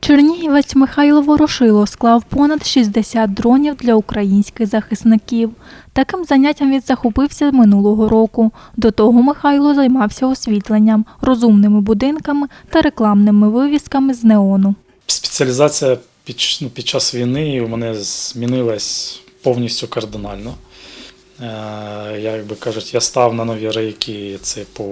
Чернігівець Михайло Ворошило склав понад 60 дронів для українських захисників. Таким заняттям він захопився минулого року. До того Михайло займався освітленням, розумними будинками та рекламними вивісками з неону. Спеціалізація під, ну, під час війни у мене змінилась повністю кардинально. Е, як би кажуть, я став на нові рейки це по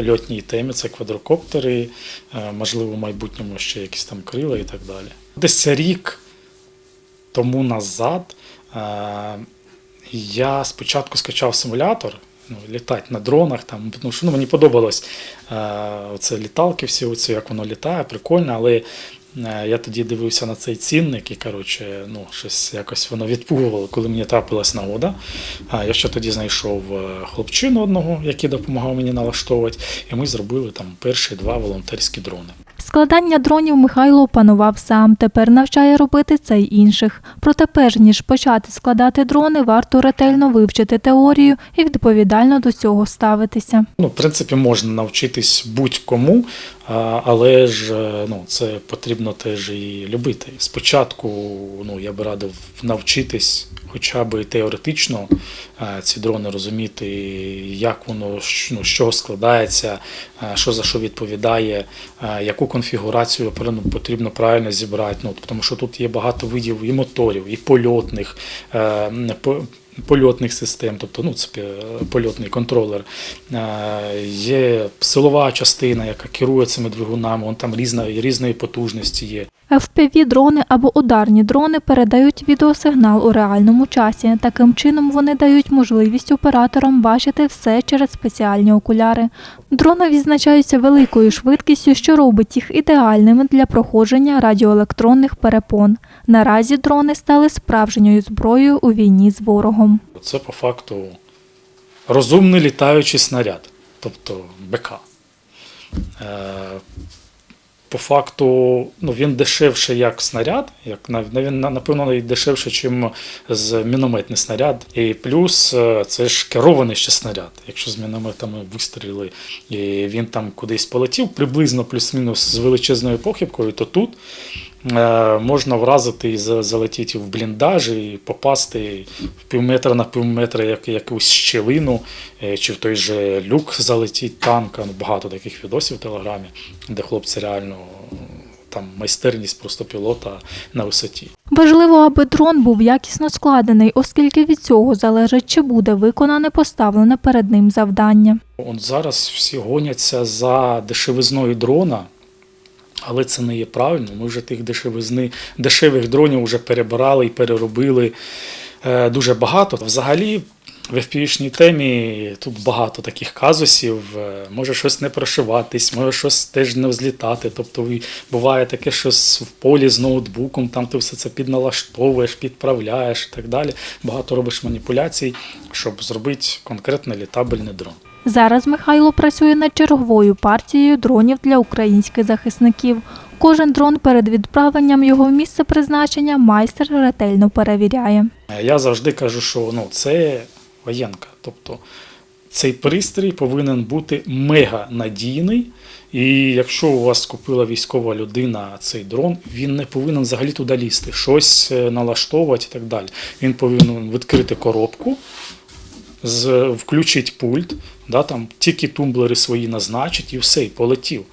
льотній темі, це квадрокоптери, е, можливо, в майбутньому ще якісь там крила і так далі. Десь рік тому назад е, я спочатку скачав симулятор. Ну, літати на дронах, там, тому що ну, мені подобалось е, оце літалки, всі оці, як воно літає, прикольно, але я тоді дивився на цей цінник і коротше, ну, щось якось воно відпугувало, коли мені трапилась нагода. А я ще тоді знайшов е, хлопчину одного, який допомагав мені налаштовувати, і ми зробили там перші два волонтерські дрони. Складання дронів Михайло опанував сам, тепер навчає робити це й інших. Проте, перш ніж почати складати дрони, варто ретельно вивчити теорію і відповідально до цього ставитися. Ну, в принципі, можна навчитись будь-кому, але ж е, ну, це потрібно теж і любити. Спочатку ну, я би радив навчитись хоча б теоретично е, ці дрони розуміти, як воно ну, чого складається, е, що за що відповідає, е, яку конфігурацію ну, потрібно правильно зібрати. Ну, тому що тут є багато видів і моторів, і польотних. Е, Польотних систем, тобто ну, це польотний контролер. Е, Є силова частина, яка керує цими двигунами, вон там різна, різної потужності є. FPV-дрони або ударні дрони передають відеосигнал у реальному часі. Таким чином вони дають можливість операторам бачити все через спеціальні окуляри. Дрони відзначаються великою швидкістю, що робить їх ідеальними для проходження радіоелектронних перепон. Наразі дрони стали справжньою зброєю у війні з ворогом. Це по факту розумний літаючий снаряд, тобто БК. Е, По факту ну, він дешевше як снаряд, як він напевно навіть дешевше, ніж з мінометний снаряд. І плюс е, це ж керований ще снаряд. Якщо з мінометами вистрілили і він там кудись полетів, приблизно плюс-мінус з величезною похибкою, то тут можна вразити і за- залетіти в бліндаж і попасти в півметра на півметра як якусь щілину, е, чи в той же люк залетіть танка. Ну, багато таких відосів в телеграмі, де хлопці реально е, там майстерність просто пілота на висоті. Важливо, аби дрон був якісно складений, оскільки від цього залежить, чи буде виконане поставлене перед ним завдання. От зараз всі гоняться за дешевизною дрона, але це не є правильно. Ми вже тих дешевизни, дешевих дронів вже перебирали і переробили е, дуже багато. Взагалі, в FPV-шній темі тут багато таких казусів. Е, Може щось не прошиватись, може щось теж не взлітати. Тобто буває таке, що в полі з ноутбуком, там ти все це підналаштовуєш, підправляєш і так далі. Багато робиш маніпуляцій, щоб зробити конкретно літабельний дрон. Зараз Михайло працює над черговою партією дронів для українських захисників. Кожен дрон перед відправленням його в місце призначення майстер ретельно перевіряє. Я завжди кажу, що ну, це воєнка. Тобто цей пристрій повинен бути мега надійний. І якщо у вас купила військова людина цей дрон, він не повинен взагалі туди лізти, щось е, налаштовувати і так далі. Він повинен відкрити коробку, з, включити пульт, да, там, тільки тумблери свої назначить і все, і полетів.